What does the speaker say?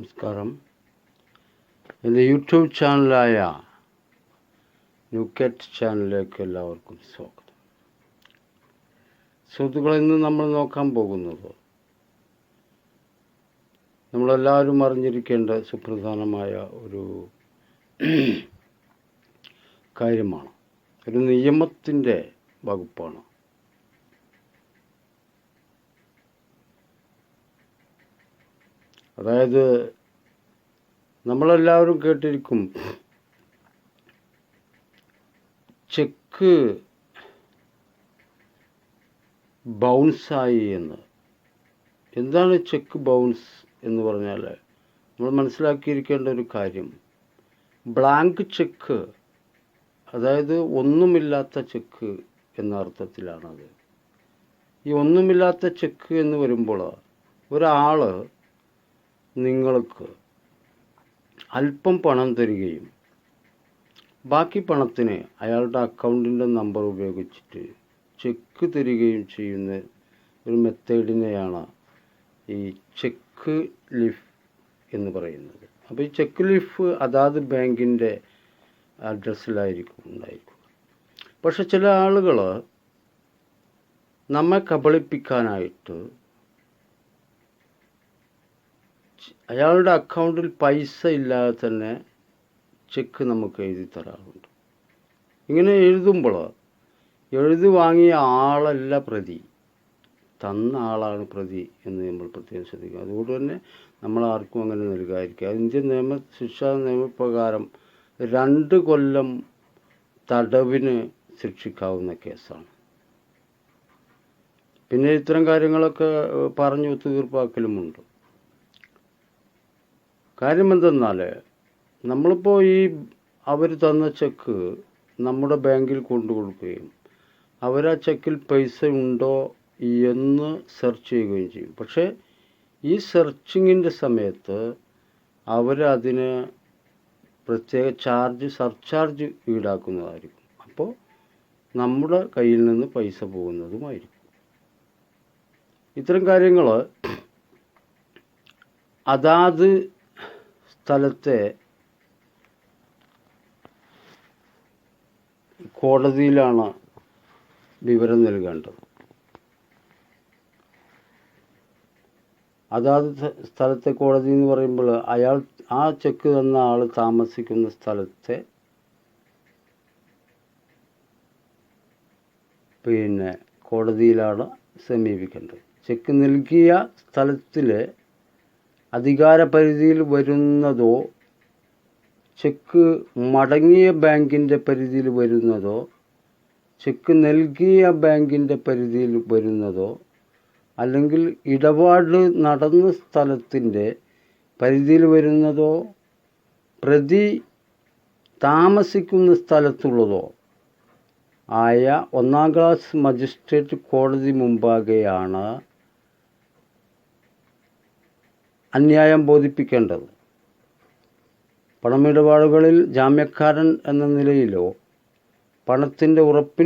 നമസ്കാരം. എന്റെ യൂട്യൂബ് ചാനലായ ന്യൂക്കറ്റ് ചാനലിലേക്ക് എല്ലാവർക്കും സ്വാഗതം. സുഹൃത്തുക്കളെ ഇന്ന് നമ്മൾ നോക്കാൻ പോകുന്നത് നമ്മളെല്ലാവരും അറിഞ്ഞിരിക്കേണ്ട സുപ്രധാനമായ ഒരു കാര്യമാണ്. ഒരു നിയമത്തിന്റെ വകുപ്പാണ്. അതായത് നമ്മളെല്ലാവരും കേട്ടിരിക്കും ചെക്ക് ബൗൺസായി എന്ന്. എന്താണ് ചെക്ക് ബൗൺസ് എന്ന് പറഞ്ഞാൽ? നമ്മൾ മനസ്സിലാക്കിയിരിക്കേണ്ട ഒരു കാര്യം. ബ്ലാങ്ക് ചെക്ക് അതായത് ഒന്നുമില്ലാത്ത ചെക്ക് എന്ന അർത്ഥത്തിലാണത്. ഈ ഒന്നുമില്ലാത്ത ചെക്ക് എന്ന് വരുമ്പോൾ ഒരാൾ നിങ്ങൾക്ക് അല്പം പണം തരികയും ബാക്കി പണത്തിന് അയാളുടെ അക്കൗണ്ടിന്റെ നമ്പർ ഉപയോഗിച്ചിട്ട് ചെക്ക് തരികയും ചെയ്യുന്ന ഒരു മെത്തേഡിനെയാണ് ഈ ചെക്ക് ലിഫ് എന്ന് പറയുന്നത്. അപ്പോൾ ഈ ചെക്ക് ലിഫ് അതാത് ബാങ്കിന്റെ അഡ്രസ്സിലായിരിക്കും ഉണ്ടായിരിക്കും പക്ഷെ ചില ആളുകൾ നമ്മെ കബളിപ്പിക്കാനായിട്ട് അയാളുടെ അക്കൗണ്ടിൽ പൈസ ഇല്ലാതെ തന്നെ ചെക്ക് നമുക്ക് എഴുതി തരാറുണ്ട്. ഇങ്ങനെ എഴുതുമ്പോൾ എഴുതി വാങ്ങിയ ആളല്ല പ്രതി. തന്ന ആളാണ് പ്രതി എന്ന് നമ്മൾ പ്രത്യേകം ശ്രദ്ധിക്കുക. അതുകൊണ്ട് തന്നെ നമ്മൾ ആർക്കും അങ്ങനെ നൽകാതിരിക്കുക. ഇന്ത്യൻ നിയമ ശിക്ഷാ നിയമപ്രകാരം രണ്ട് കൊല്ലം തടവിന് ശിക്ഷിക്കാവുന്ന കേസാണ്. പിന്നെ ഇത്തരം കാര്യങ്ങളൊക്കെ പറഞ്ഞു ഒത്തുതീർപ്പാക്കലുമുണ്ട്. കാര്യം എന്തെന്നാൽ നമ്മളിപ്പോൾ ഈ അവർ തന്ന ചെക്ക് നമ്മുടെ ബാങ്കിൽ കൊണ്ടു കൊടുക്കുകയും അവർ ആ ചെക്കിൽ പൈസ ഉണ്ടോ എന്ന് സെർച്ച് ചെയ്യുകയും ചെയ്യും. പക്ഷേ ഈ സെർച്ചിങ്ങിന്റെ സമയത്ത് അവരതിന് പ്രത്യേക ചാർജ് സർചാർജ് ഈടാക്കുന്നതായിരിക്കും. അപ്പോൾ നമ്മുടെ കയ്യിൽ നിന്ന് പൈസ പോകുന്നതുമായിരിക്കും. ഇത്തരം കാര്യങ്ങൾ അതാത് സ്ഥലത്തെ കോടതിയിലാണ് വിവരം നൽകേണ്ടത്. അതാത് സ്ഥലത്തെ കോടതി എന്ന് പറയുമ്പോൾ അയാൾ ആ ചെക്ക് തന്ന ആൾ താമസിക്കുന്ന സ്ഥലത്തെ പിന്നെ കോടതിയിലാണ് സമീപിക്കേണ്ടത്. ചെക്ക് നൽകിയ സ്ഥലത്തിലെ അധികാരപരിധിയിൽ വരുന്നതോ ചെക്ക് മടങ്ങിയ ബാങ്കിന്റെ പരിധിയിൽ വരുന്നതോ ചെക്ക് നൽകിയ ബാങ്കിന്റെ പരിധിയിൽ വരുന്നതോ അല്ലെങ്കിൽ ഇടപാട് നടന്ന സ്ഥലത്തിന്റെ പരിധിയിൽ വരുന്നതോ പ്രതി താമസിക്കുന്ന സ്ഥലത്തുള്ളതോ ആയ ഒന്നാം ക്ലാസ് മജിസ്ട്രേറ്റ് കോടതി മുമ്പാകെയാണ് അന്യായം ബോധിപ്പിക്കേണ്ടത്. പണമിടപാടുകളിൽ ജാമ്യക്കാരൻ എന്ന നിലയിലോ പണത്തിന്റെ ഉറപ്പിൽ